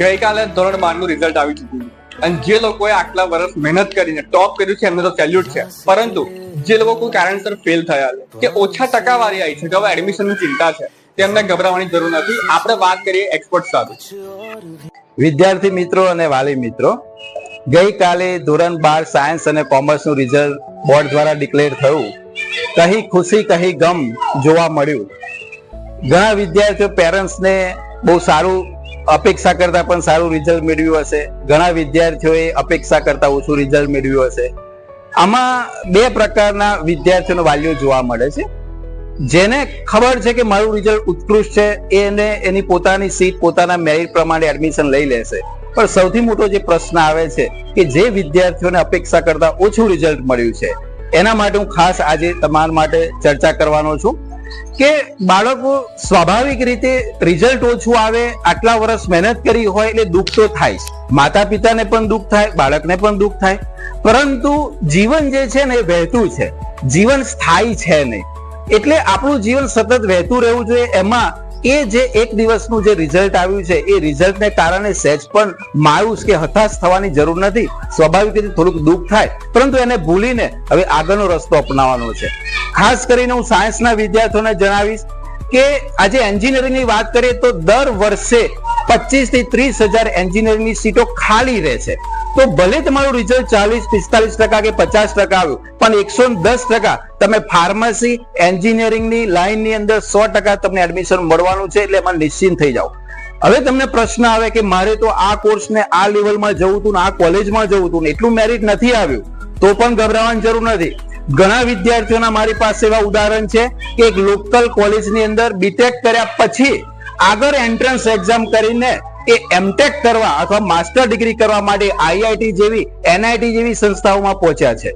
ગઈકાલે ધોરણ બારનું રિઝલ્ટ આવી ચુક્યું અને જે લોકોએ આટલા વર્ષ મહેનત કરીને ટોપ કર્યું છે, એમને તો સેલ્યુટ છે. પરંતુ જે લોકો કોઈ કારણસર ફેલ થયા કે ઓછા ટકાવારી આવી છે, કે હવે એડમિશનની ચિંતા છે તેમને ગભરાવાની જરૂર નથી. આપણે વાત કરીએ એક્સપર્ટ સાથે. વિદ્યાર્થી મિત્રો અને વાલી મિત્રો, ગઈકાલે ધોરણ બાર સાયન્સ અને કોમર્સનું રિઝલ્ટ બોર્ડ દ્વારા ડિક્લેર થયું. કહી ખુશી, કહી ગમ જોવા મળ્યું. ઘણા વિદ્યાર્થીઓ પેરેન્ટ્સને બહુ સારું અપેક્ષા કરતા પણ સારું રિઝલ્ટ મેળવ્યું હશે. ઘણા વિદ્યાર્થીઓએ અપેક્ષા કરતા ઓછું રિઝલ્ટ મેળવ્યું હશે. આમાં બે પ્રકારના વિદ્યાર્થીઓનો વાલીઓ જોવા મળે છે. જેને ખબર છે કે મારું રિઝલ્ટ ઉત્કૃષ્ટ છે એને એની પોતાની સીટ પોતાના મેરિટ પ્રમાણે એડમિશન લઈ લેશે. પણ સૌથી મોટો જે પ્રશ્ન આવે છે કે જે વિદ્યાર્થીઓને અપેક્ષા કરતા ઓછું રિઝલ્ટ મળ્યું છે, એના માટે હું ખાસ આજે તમારા માટે ચર્ચા કરવાનો છું. કે બાળકો સ્વાભાવિક રીતે રિઝલ્ટ ઓછું આવે, આટલા વર્ષ મહેનત કરી હોય એટલે દુઃખ તો થાય. માતા પિતાને પણ દુઃખ થાય, બાળકને પણ દુઃખ થાય. પરંતુ જીવન જે છે ને એ વહેતું છે. જીવન સ્થાયી છે નહીં. એટલે આપણું જીવન સતત વહેતું રહેવું જોઈએ. એમાં એ જે એક દિવસનું જે રિઝલ્ટ આવ્યું છે, એ રિઝલ્ટને કારણે સહેજ પણ માયુસ કે હતાશ થવાની જરૂર નથી. સ્વાભાવિક રીતે થોડુંક દુઃખ થાય, પરંતુ એને ભૂલીને હવે આગળનો રસ્તો અપનાવવાનો છે. ખાસ કરીને હું સાયન્સના વિદ્યાર્થીઓને જણાવીશ કે આજે એન્જિનિયરિંગની વાત કરીએ તો દર વર્ષે પચીસથી ત્રીસ હજાર એન્જિનિયરિંગની સીટો ખાલી રહે છે. તો ભલે તમારું રિઝલ્ટ ચાલીસ, પિસ્તાલીસ ટકા કે પચાસ ટકા આવ્યું, પણ એકસો દસ ટકા તમે ફાર્મસી એન્જિનિયરિંગની લાઇનની અંદર સો ટકા તમને એડમિશન મળવાનું છે, એટલે એમાં નિશ્ચિંત થઈ જાઓ. હવે તમને પ્રશ્ન આવે કે મારે તો આ કોર્સને આ લેવલમાં જવું હતું ને આ કોલેજમાં જવું હતું ને એટલું મેરિટ નથી આવ્યું, તો પણ ગભરાવાની જરૂર નથી. ઘણા વિદ્યાર્થીઓના મારી પાસે એવા ઉદાહરણ છે કે એક લોકલ કોલેજની અંદર બીટેક કર્યા પછી આગળ એન્ટ્રન્સ એક્ઝામ કરીને એ એમટેક કરવા અથવા માસ્ટર ડિગ્રી કરવા માટે આઈઆઈટી જેવી એનઆઈટી જેવી સંસ્થાઓમાં પહોંચ્યા છે.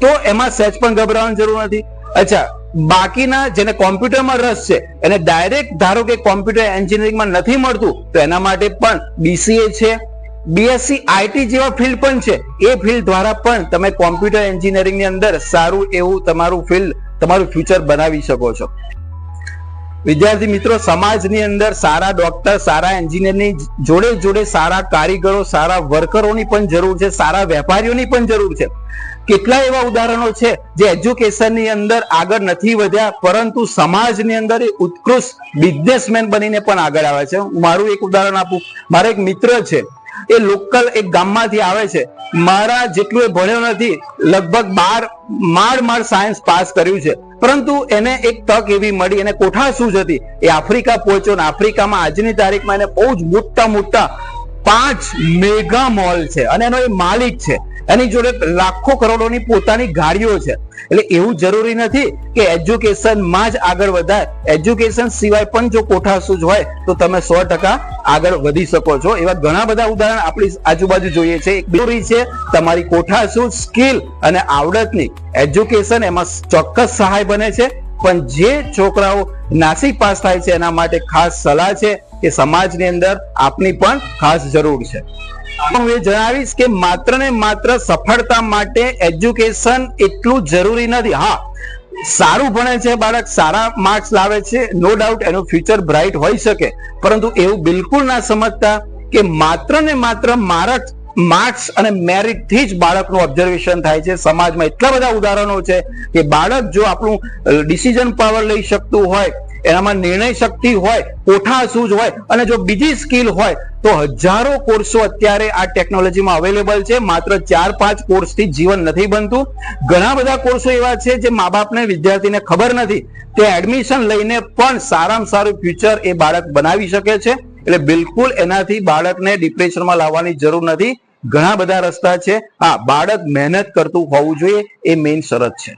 તો એમાં સહેજ પણ ગભરાવાની જરૂર નથી. અચ્છા, બાકીના જેને કોમ્પ્યુટરમાં રસ છે, એને ડાયરેક્ટ ધારો કે કોમ્પ્યુટર એન્જિનિયરિંગમાં નથી મળતું, તો એના માટે પણ બીસીએ છે. બીએસસી આઈટી જેવા ફિલ્ડ પણ છે. એ ફિલ્ડ દ્વારા પણ તમે કોમ્પ્યુટર એન્જિનિયરિંગની અંદર સારું એવું તમારું ફિલ્ડ તમારું ફ્યુચર બનાવી શકો છો. વિદ્યાર્થી મિત્રો, સમાજની અંદર સારા ડોક્ટર સારા એન્જિનિયરની જોડે જોડે સારા કારીગરો, સારા વર્કરોની પણ જરૂર છે, સારા વેપારીઓની પણ જરૂર છે. કેટલા એવા ઉદાહરણો છે જે એજ્યુકેશનની અંદર આગળ નથી વધ્યા, પરંતુ સમાજની અંદર એ ઉત્કૃષ્ટ બિઝનેસમેન બનીને પણ આગળ આવે છે. હું મારું એક ઉદાહરણ આપું. મારો એક મિત્ર છે. એ લોકલ એક ગામમાંથી આવે છે. મારા જેટલું એ ભણ્યો નથી, લગભગ બાર માળ માળ સાયન્સ પાસ કર્યું છે. પરંતુ એને એક તક એવી મળી, એને કોઠા શું હતી? એ આફ્રિકા પહોંચ્યો ને આફ્રિકામાં આજની તારીખમાં એને બહુ જ મોટા મોટા પાંચ મેગા મોલ છે અને એનો એ માલિક છે. એની જોડે લાખો કરોડોની પોતાની ગાડીઓ છે. એટલે એવું જરૂરી નથી કે એજ્યુકેશનમાં જ આગળ વધાય એજ્યુકેશન સિવાય પણ જો કોઠાસૂઝ હોય, તો તમે સો ટકા આગળ વધી શકો છો. એવા ઘણા બધા ઉદાહરણ આપણી આજુબાજુ જોઈએ છે. એક જરૂરી છે તમારી કોઠાસૂઝ, સ્કિલ અને આવડતની એજ્યુકેશન એમાં ચોક્કસ સહાય બને છે. પણ જે છોકરાઓ નાસિક પાસ થાય છે, એના માટે ખાસ સલાહ છે કે સમાજની અંદર આપની પણ ખાસ જરૂર છે. હું એ જણાવીશ કે માત્ર ને માત્ર સફળતા માટે એજ્યુકેશન એટલું જરૂરી નથી. હા, સારું ભણે છે બાળક, સારા માર્ક્સ લાવે છે નો ડાઉટ એનું ફ્યુચર બ્રાઇટ હોઈ શકે. પરંતુ એવું બિલકુલ ના સમજતા કે માત્ર ને માત્ર માર્ક માર્ક્સ અને મેરિટથી જ બાળકનું ઓબ્ઝર્વેશન થાય છે. સમાજમાં એટલા બધા ઉદાહરણો છે કે બાળક જો આપણું ડિસિઝન પાવર લઈ શકતું હોય એનામાં નિર્ણય શક્તિ હોય, કોઠા સૂઝ હોય અને જો બીજી સ્કિલ હોય, તો હજારો કોર્સો અત્યારે આ ટેકનોલોજીમાં અવેલેબલ છે. માત્ર ચાર પાંચ કોર્સથી જીવન નથી બનતું. ઘણા બધા કોર્સો એવા છે જે મા બાપને વિદ્યાર્થીને ખબર નથી. તે એડમિશન લઈને પણ સારામાં સારું ફ્યુચર એ બાળક બનાવી શકે છે. એટલે બિલકુલ એનાથી બાળકને ડિપ્રેશનમાં લાવવાની જરૂર નથી. ઘણા બધા રસ્તા છે. હા, બાળક મહેનત કરતું હોવું જોઈએ એ મેઇન શરત છે.